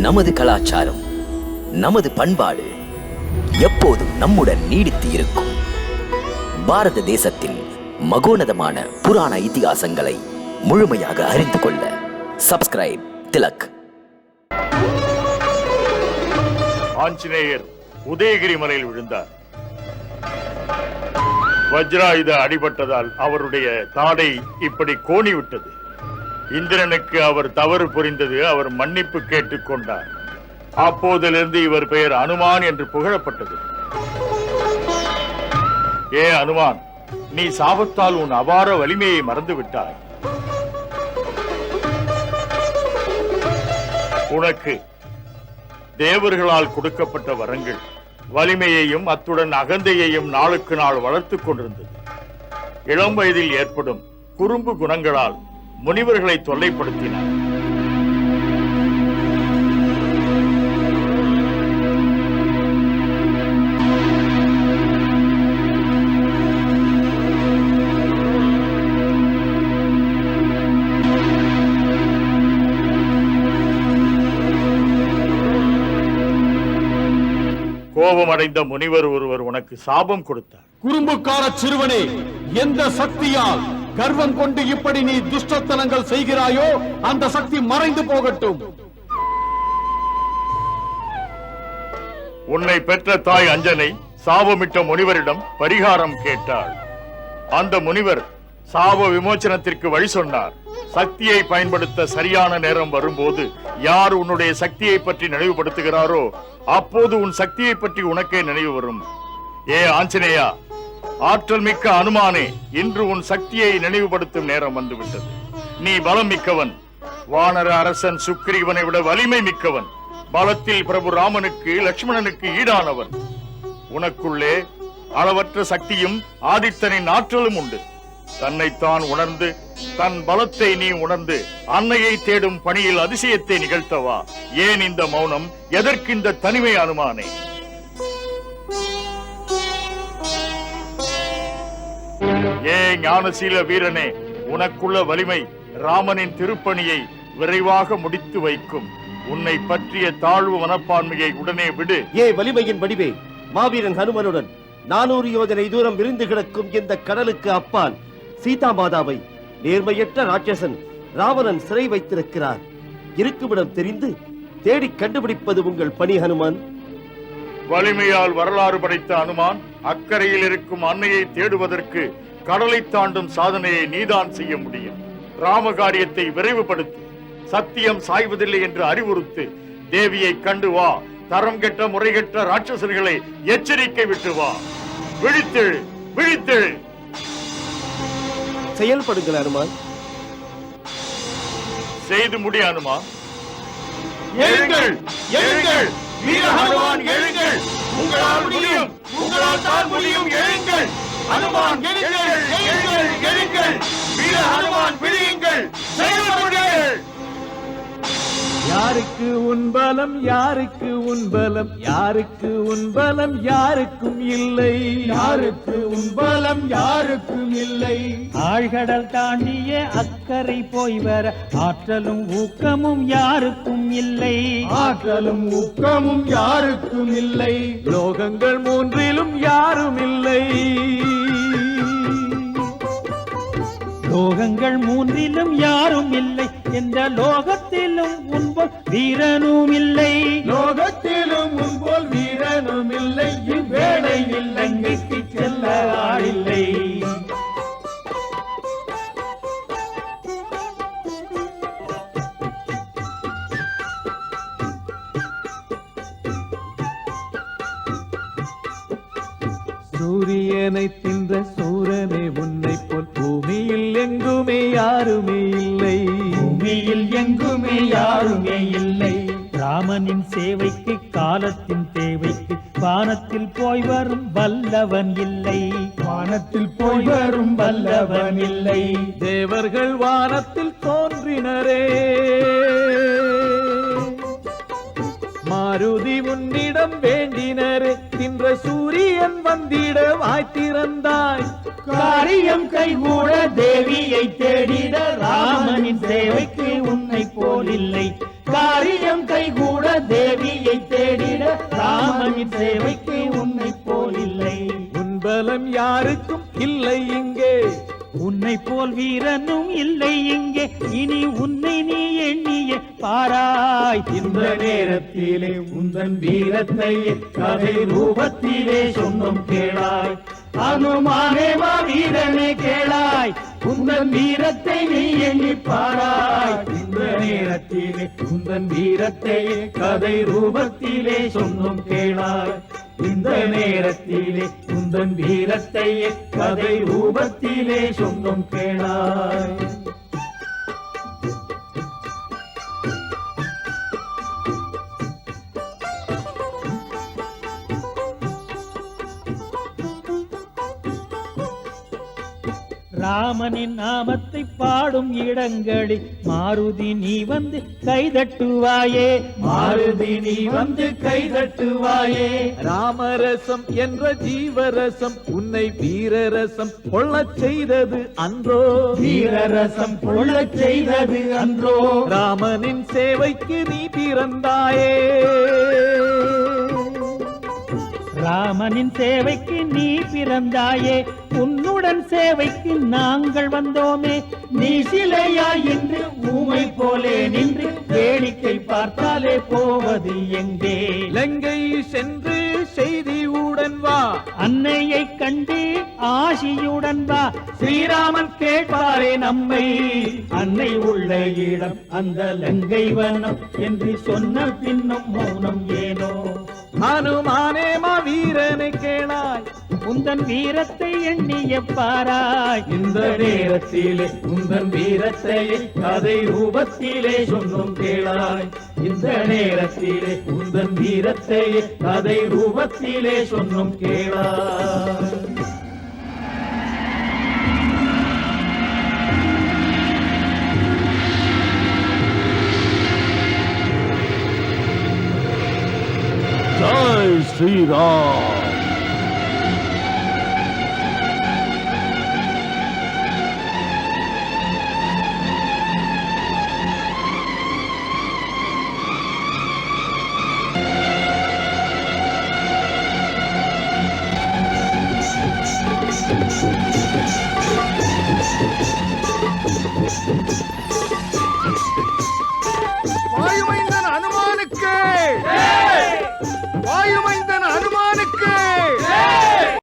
நமது கலாச்சாரம் நமது பண்பாடு எப்போதும் நம்முடன் நீடித்து இருக்கும். பாரத தேசத்தின் மகோனதமான புராண இதிகாசங்களை முழுமையாக அறிந்து கொள்ள சப்ஸ்கிரைப் திலக். ஆஞ்சநேயர் உதயகிரி மலையில் விழுந்தார். வஜ்ராயுத அடிபட்டதால் அவருடைய தாடை இப்படி கோணி விட்டது இந்திரனுக்கு அவர் தவறு புரிந்தது அவர் மன்னிப்பு கேட்டுக்கொண்டார். அப்போதிலிருந்து இவர் பெயர் அனுமான் என்று புகழப்பட்டது. ஏ அனுமான் நீ சாபத்தால் உன் அபார வலிமையை மறந்து விட்டாய் உனக்கு தேவர்களால் கொடுக்கப்பட்ட வரங்கள் வலிமையையும் அத்துடன் அகந்தையையும் நாளுக்கு நாள் வளர்த்துக் கொண்டிருந்தது. இளம் வயதில் ஏற்படும் குறும்பு குணங்களால் முனிவர்களை தொல்லைப்படுத்தினார். கோபமடைந்த முனிவர் ஒருவர் உனக்கு சாபம் கொடுத்தார். குறும்புக்கார சிறுவனே எந்த சக்தியால் கர்வம் கொண்டு இப்படி நீ துஷ்டத்தனங்கள் செய்கிறாயோ அந்த சக்தி மறைந்து போகட்டும். உன்னை பெற்ற தாய் அஞ்சனை சாபமிட்ட முனிவரிடம் பரிகாரம் கேட்டாள். அந்த முனிவர் சாப விமோச்சனத்திற்கு வழி சொன்னார். சக்தியை பயன்படுத்த சரியான நேரம் வரும்போது யார் உன்னுடைய சக்தியை பற்றி நினைவுபடுத்துகிறாரோ அப்போது உன் சக்தியை பற்றி உனக்கே நினைவு வரும். ஏ ஆஞ்சநேயா ஆற்றல் மிக்க அனுமானே இன்று உன் சக்தியை நினைவுபடுத்தும் நேரம் வந்துவிட்டது. நீ பலம் மிக்கவன். வானர அரசன் சுக்ரீவனை விட வலிமை மிக்கவன். பலத்தில் பிரபு ராமனுக்கு லட்சுமணனுக்கு ஈடானவன். உனக்குள்ளே அளவற்ற சக்தியும் ஆதித்தனின் ஆற்றலும் உண்டு. தன்னைத்தான் உணர்ந்து தன் பலத்தை நீ உணர்ந்து அன்னையை தேடும் பணியில் அதிசயத்தை நிகழ்த்தவா? ஏன் இந்த மௌனம்? எதற்கு இந்த தனிமை அனுமானே? ஏ ஞானசீல வீரனே உனக்குள்ள வலிமை ராமனின் திருப்பணியை விரைவாக முடித்து வைக்கும். உன்னை பற்றிய தாழ்வு மனப்பான்மையை உடனே விடு. ஏ வலிமையின் வடிவே மாவீரன் ஹனுமனுடன் நானூறு யோஜனை தூரம் விரிந்து கிடக்கும் இந்த கடலுக்கு அப்பால் சீதா மாதாவை நேர்மையற்ற ராட்சசன் ராவணன் சிறை வைத்திருக்கிறார். இருக்குமிடம் தெரிந்து தேடி கண்டுபிடிப்பது உங்கள் பணி ஹனுமான். வலிமையால் வரலாறு படைத்த அனுமான் அக்கறையில் இருக்கும் அன்னையை தேடுவதற்கு கடலை தாண்டும் சாதனையை நீதான் செய்ய முடியும். ராம காரியத்தை விரைவுபடுத்து சத்தியம் சாய்வதில்லை என்று அறிவுறுத்து தேவியை கண்டு வா தரம் கெட்ட முறைகெட்ட ராட்சசர்களை எச்சரிக்கை விட்டு வா. விழித்தெழு விழித்தெழு. செயல்படுங்கள் ஹனுமான் செய்து முடி அனுமான். எழுங்கள் எழுங்கள். வீர ஹனுமான் எழுங்கள். உங்களால் முடியும் உங்களால் தான் முடியும் எழுங்கள். ஹனுமான் எழுங்கள் எழுங்கள் எழுங்கள் வீர ஹனுமான் செயல்படுங்கள் யாருக்கு உன் பலம் யாருக்கு உன் பலம்? யாருக்கு உன் பலம் யாருக்கும் இல்லை. யாருக்கு உன் பலம் யாருக்கும் இல்லை. ஆழ்கடல் தாண்டிய அக்கறை போய் வர ஆற்றலும் ஊக்கமும் யாருக்கும் இல்லை. ஆற்றலும் ஊக்கமும் யாருக்கும் இல்லை. லோகங்கள் மூன்றிலும் யாரும் இல்லை. லோகங்கள் மூன்றிலும் யாரும் இல்லை. எந்த லோகத்திலும் உன்போல் வீரனும் இல்லை. லோகத்திலும் உன்போல் வீரனும் இல்லை. இவ்வேளை இல்லங்கைக்கு செல்ல ஆளில்லை. சூரியனை தின்ற சூரனே எங்குமே யாருமே இல்லை. பூமியில் எங்குமே யாருமே இல்லை. ராமனின் சேவைக்கு காலத்தின் தேவைக்கு வானத்தில் போய் வரும் வல்லவன் இல்லை. வானத்தில் போய் வரும் வல்லவன் இல்லை. தேவர்கள் வானத்தில் தோன்றினரே. மாருதி உன்னிடம் வேண்டினரே. தின்ற சூரியன் வந்திட வாய்த்திறந்தாய் காரியம் கைகூட தேவியை தேடிட ராமனின் சேவைக்கு உன்னை போல் இல்லை காரியம் கைகூட தேவியை தேடிட ராமனின் சேவைக்கு உன்னை போல் இல்லை உன் பலம் யாருக்கும் இல்லை இங்கே. உன்னை போல் வீரனும் இல்லை இங்கே. இனி உன்னை நீ எண்ணிய பாராய். இந்த நேரத்திலே உந்தன் வீரத்தை கதை ரூபத்திலே சொந்தம் கேளாய். அனுமானே வா வீரனே கேளாய். பாராய். உந்தன் வீரத்தை நீ எண்ணி பாராய். இந்த நேரத்திலே உந்தன் வீரத்தை கதை ரூபத்திலே சொன்னும் கேளாய். இந்த நேரத்திலே உந்தன் வீரத்தை கதை ரூபத்திலே சொன்னும் கேளாய். ராமனின் நாமத்தை பாடும் இடங்களில் மாருதி நீ வந்து கைதட்டுவாயே. மாருதி நீ வந்து கைதட்டுவாயே. ராமரசம் என்ற ஜீவரசம் உன்னை வீரரசம் கொள்ளச் செய்தது அன்றோ. வீரரசம் கொள்ளச் செய்தது அன்றோ. ராமனின் சேவைக்கு நீ பிறந்தாயே. ராமனின் சேவைக்கு நீ பிறந்தாயே உன்னுடன் சேவைக்கு நாங்கள் வந்தோமே. நீ சிலையாய் என்று ஊமை போலே நின்று வேடிக்கை பார்த்தாலே போவது எங்கே? லங்கை சென்று செய்தியுடன் வா. அன்னையை கண்டு ஆசியுடன் வா. ஸ்ரீராமன் கேட்பாரே நம்மை. அன்னை உள்ள இடம் அந்த லங்கை வனம் என்று சொன்ன பின்னும் மௌனம் ஏனோ? அனுமானே மா வீரனை கேளாய். உந்தன் வீரத்தை எண்ணிய பாராய். இந்த நேரத்திலே உந்தன் வீரத்தை கதை ரூபத்திலே சொன்னோம் கேளாய். இந்த நேரத்திலே உந்தன் வீரத்தை கதை ரூபத்திலே சொன்னோம் கேளாய். শ্রীরাম